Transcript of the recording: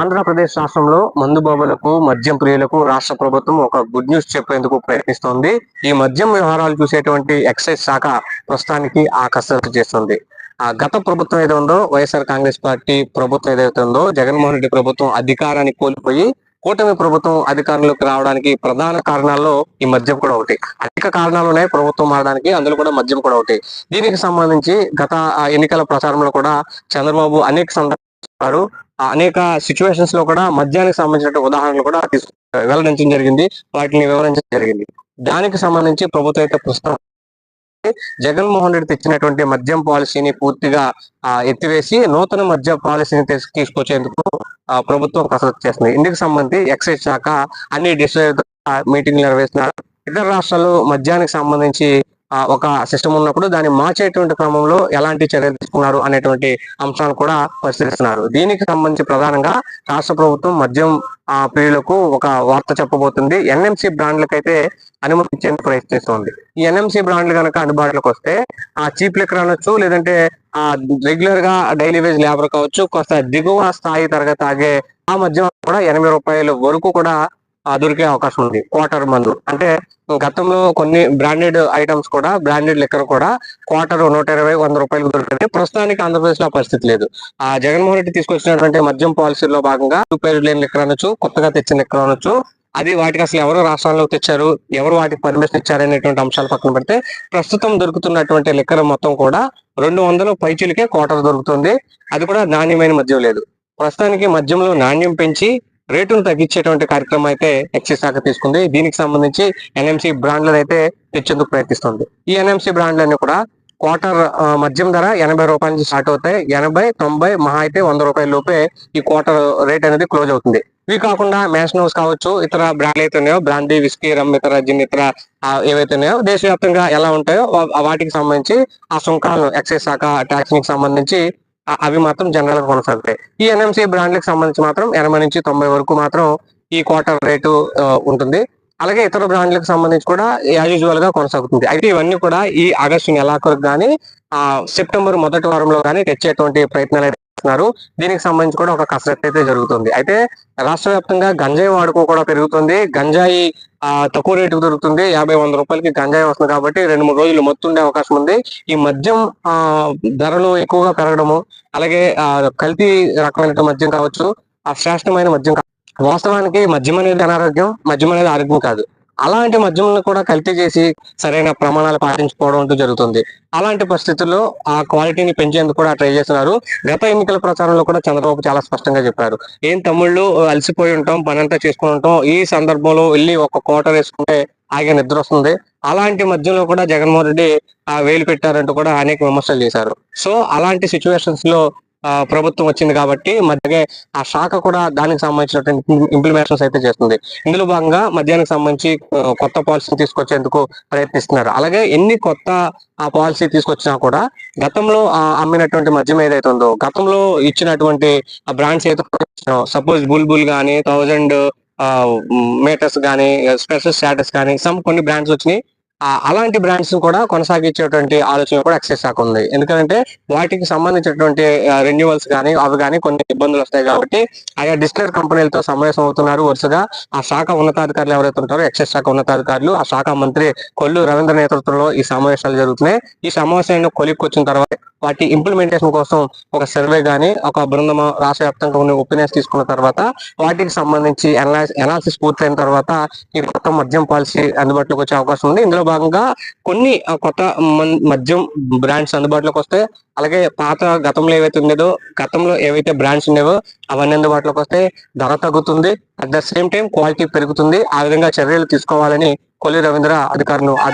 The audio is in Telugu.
ఆంధ్రప్రదేశ్ రాష్ట్రంలో మందు బాబులకు మద్యం ప్రియులకు రాష్ట్ర ప్రభుత్వం ఒక గుడ్ న్యూస్ చెప్పేందుకు ప్రయత్నిస్తోంది. ఈ మద్యం వ్యవహారాలు చూసేటువంటి ఎక్సైజ్ శాఖ ప్రస్తుతానికి ఆ కసరత్తు చేస్తుంది. ఆ గత ప్రభుత్వం ఏదో ఉందో వైఎస్ఆర్ కాంగ్రెస్ పార్టీ ప్రభుత్వం ఏదైతే ఉందో జగన్మోహన్ రెడ్డి ప్రభుత్వం అధికారాన్ని కోల్పోయి కూటమి ప్రభుత్వం అధికారంలోకి రావడానికి ప్రధాన కారణాల్లో ఈ మద్యం కూడా ఒకటి. అనేక కారణాలు ఉన్నాయి ప్రభుత్వం మారడానికి అందులో కూడా మద్యం కూడా ఒకటి. దీనికి సంబంధించి గత ఎన్నికల ప్రచారంలో కూడా చంద్రబాబు అనేక సందర్భాలు అనేక సిచ్యువేషన్స్లో కూడా మద్యానికి సంబంధించిన ఉదాహరణలు కూడా వెల్లడించడం జరిగింది. వాటిని వివరించడం జరిగింది. దానికి సంబంధించి ప్రభుత్వం అయితే ప్రస్తుతం జగన్మోహన్ రెడ్డి తెచ్చినటువంటి మద్యం పాలసీని పూర్తిగా ఆ, ఎత్తివేసి నూతన మద్య పాలసీని తీసుకొచ్చేందుకు ఆ, ప్రభుత్వం కసరత్తు చేస్తుంది. ఇందుకు సంబంధించి ఎక్సైజ్ శాఖ అన్ని డిస్ట్రిక్ట్ మీటింగ్లు నిర్వహిస్తున్నారు. ఇతర రాష్ట్రాలు మద్యానికి సంబంధించి ఒక సిస్టమ్ ఉన్నప్పుడు దాన్ని మార్చేటువంటి క్రమంలో ఎలాంటి చర్యలు తీసుకున్నారు అనేటువంటి అంశాలు కూడా పరిశీలిస్తున్నారు. దీనికి సంబంధించి ప్రధానంగా రాష్ట్ర ప్రభుత్వం మద్యం ఆ, ప్రియులకు ఒక వార్త చెప్పబోతుంది. ఎన్ఎంసి బ్రాండ్లకైతే అనుమతి ఇచ్చేందుకు ప్రయత్నిస్తోంది. ఈ ఎన్ఎంసి బ్రాండ్లు కనుక అందుబాటులోకి వస్తే ఆ చీప్ లెక్కర్ అనొచ్చు లేదంటే ఆ రెగ్యులర్గా డైలీ వేజ్ లేబర్ కావచ్చు కొంత దిగువ స్థాయి తరగతి ఆగే ఆ మద్యం కూడా ఎనభై రూపాయల వరకు కూడా దొరికే అవకాశం ఉంది. క్వార్టర్ మందు. అంటే గతంలో కొన్ని బ్రాండెడ్ ఐటమ్స్ కూడా బ్రాండెడ్ లెక్కర్ కూడా క్వార్టర్ నూట ఇరవై వంద రూపాయలకు దొరుకుతుంది ప్రస్తుతానికి ఆంధ్రప్రదేశ్లో పరిస్థితి లేదు. ఆ జగన్మోహన్ రెడ్డి తీసుకొచ్చినటువంటి మద్యం పాలసీలో భాగంగా రూపాయలు లేని లెక్కర్ అనొచ్చు కొత్తగా తెచ్చిన లెక్కర్ అనొచ్చు. అది వాటికి అసలు ఎవరు రాష్ట్రాల్లో తెచ్చారు ఎవరు వాటికి పర్మిషన్ ఇచ్చారు అనేటువంటి అంశాలు పక్కన పెడితే ప్రస్తుతం దొరుకుతున్నటువంటి లెక్కర్ మొత్తం కూడా రెండు వందల పైచీలకే క్వార్టర్ దొరుకుతుంది. అది కూడా నాణ్యమైన మద్యం లేదు. ప్రస్తుతానికి మద్యంలో నాణ్యం పెంచి రేటును తగ్గించేటువంటి కార్యక్రమం అయితే ఎక్సైజ్ శాఖ తీసుకుంది. దీనికి సంబంధించి ఎన్ఎంసి బ్రాండ్లను అయితే తెచ్చేందుకు ప్రయత్నిస్తుంది. ఈ ఎన్ఎంసి బ్రాండ్లన్నీ కూడా క్వార్టర్ మద్యం ధర ఎనభై రూపాయల నుంచి స్టార్ట్ అవుతాయి. ఎనభై తొంభై మహా అయితే వంద రూపాయల లోపే ఈ క్వార్టర్ రేట్ అనేది క్లోజ్ అవుతుంది. ఇవి కాకుండా మ్యాషన్ హౌస్ కావచ్చు ఇతర బ్రాండ్లు అయితే ఉన్నాయో బ్రాండీ విస్కీ రమ్ ఇతర జిన్ ఇతర ఏవైతే ఉన్నాయో దేశవ్యాప్తంగా ఎలా ఉంటాయో వాటికి సంబంధించి ఆ సుంకాలను ఎక్సైజ్ శాఖ ట్యాక్స్కి సంబంధించి అవి మాత్రం జనరల్గా కొనసాగుతాయి. ఈ ఎన్ఎంసీ బ్రాండ్లకు సంబంధించి మాత్రం ఎనభై నుంచి తొంభై వరకు మాత్రం ఈ క్వార్టర్ రేటు ఉంటుంది. అలాగే ఇతర బ్రాండ్లకు సంబంధించి కూడా యాజ్ యూజువల్గా కొనసాగుతుంది. అయితే ఇవన్నీ కూడా ఈ ఆగస్టు నెలాఖరుకు కానీ ఆ సెప్టెంబర్ మొదటి వారంలో కానీ తెచ్చేటువంటి ప్రయత్నాలు అయితే చేస్తున్నారు. దీనికి సంబంధించి కూడా ఒక కసరత్తు అయితే జరుగుతుంది. అయితే రాష్ట్ర వ్యాప్తంగా గంజాయి వాడుకో కూడా పెరుగుతుంది. గంజాయి ఆ తక్కువ రేటుకు దొరుకుతుంది. యాభై వంద రూపాయలకి గంజాయి వస్తుంది కాబట్టి రెండు మూడు రోజులు మొత్తం ఉండే అవకాశం ఉంది. ఈ మద్యం ఆ ధరలు ఎక్కువగా పెరగడము అలాగే ఆ కల్తీ రకమైన మద్యం కావచ్చు ఆ శ్రేష్టమైన మద్యం కావచ్చు వాస్తవానికి మద్యం అనేది అనారోగ్యం మద్యం అనేది ఆరోగ్యం కాదు. అలాంటి మద్యంలను కూడా కల్తీ చేసి సరైన ప్రమాణాలు పాటించుకోవడం అంటూ జరుగుతుంది. అలాంటి పరిస్థితుల్లో ఆ క్వాలిటీని పెంచేందుకు కూడా ట్రై చేస్తున్నారు. గత ఎన్నికల ప్రచారంలో కూడా చంద్రబాబు చాలా స్పష్టంగా చెప్పారు. ఏం తమ్ముళ్ళు అలసిపోయి ఉంటాం పనంతా చేసుకుని ఉంటాం ఈ సందర్భంలో వెళ్ళి ఒక కోట వేసుకుంటే ఆగే నిద్ర వస్తుంది. అలాంటి మధ్యలో కూడా జగన్మోహన్ రెడ్డి ఆ వేలు పెట్టారంటూ కూడా అనేక విమర్శలు చేశారు. సో అలాంటి సిచ్యువేషన్స్లో ప్రభుత్వం వచ్చింది కాబట్టి మధ్యగే ఆ శాఖ కూడా దానికి సంబంధించినటువంటి ఇంప్లిమెంటేషన్స్ అయితే చేస్తుంది. ఇందులో భాగంగా మద్యానికి సంబంధించి కొత్త పాలసీని తీసుకొచ్చేందుకు ప్రయత్నిస్తున్నారు. అలాగే ఎన్ని కొత్త ఆ పాలసీ తీసుకొచ్చినా కూడా గతంలో ఆ, అమ్మినటువంటి మద్యం ఏదైతే ఉందో గతంలో ఇచ్చినటువంటి ఆ బ్రాండ్స్ ఏదైతే సపోజ్ బుల్ బుల్ కానీ థౌజండ్ మీటర్స్ కానీ స్పెషల్ స్టాటస్ కానీ సమ్ కొన్ని బ్రాండ్స్ వచ్చినాయి. అలాంటి బ్రాండ్స్ కూడా కొనసాగించేటువంటి ఆలోచన కూడా ఎక్సైజ్ శాఖ ఉంది. ఎందుకంటే వాటికి సంబంధించినటువంటి రెన్యువల్స్ కానీ అవి కానీ కొన్ని ఇబ్బందులు వస్తాయి కాబట్టి ఆయా డిస్టిలర్ కంపెనీలతో సమావేశం అవుతున్నారు వరుసగా. ఆ శాఖ ఉన్నతాధికారులు ఎవరైతే ఉంటారో ఎక్సైజ్ శాఖ ఉన్నతాధికారులు ఆ శాఖ మంత్రి కొల్లు రవీంద్ర నేతృత్వంలో ఈ సమావేశాలు జరుగుతున్నాయి. ఈ సమావేశాన్ని కొలిక్కి వచ్చిన తర్వాత వాటి ఇంప్లిమెంటేషన్ కోసం ఒక సర్వే గానీ ఒక బృందం రాష్ట్ర వ్యాప్తంగా కొన్ని ఒపీనియన్స్ తీసుకున్న తర్వాత వాటికి సంబంధించి ఎనాలిసిస్ పూర్తయిన తర్వాత ఈ కొత్త మద్యం పాలసీ అందుబాటులోకి వచ్చే అవకాశం ఉంది. ఇందులో భాగంగా కొన్ని కొత్త మద్యం బ్రాండ్స్ అందుబాటులోకి వస్తాయి అలాగే పాత గతంలో ఏవైతే ఉండేదో గతంలో ఏవైతే బ్రాండ్స్ ఉండేవో అవన్నీ అందుబాటులోకి వస్తే ధర తగ్గుతుంది. At the same time quality పెరుగుతుంది. ఆ విధంగా చర్యలు తీసుకోవాలని కొల్లి రవీంద్ర అధికారులు ఆదేశించారు.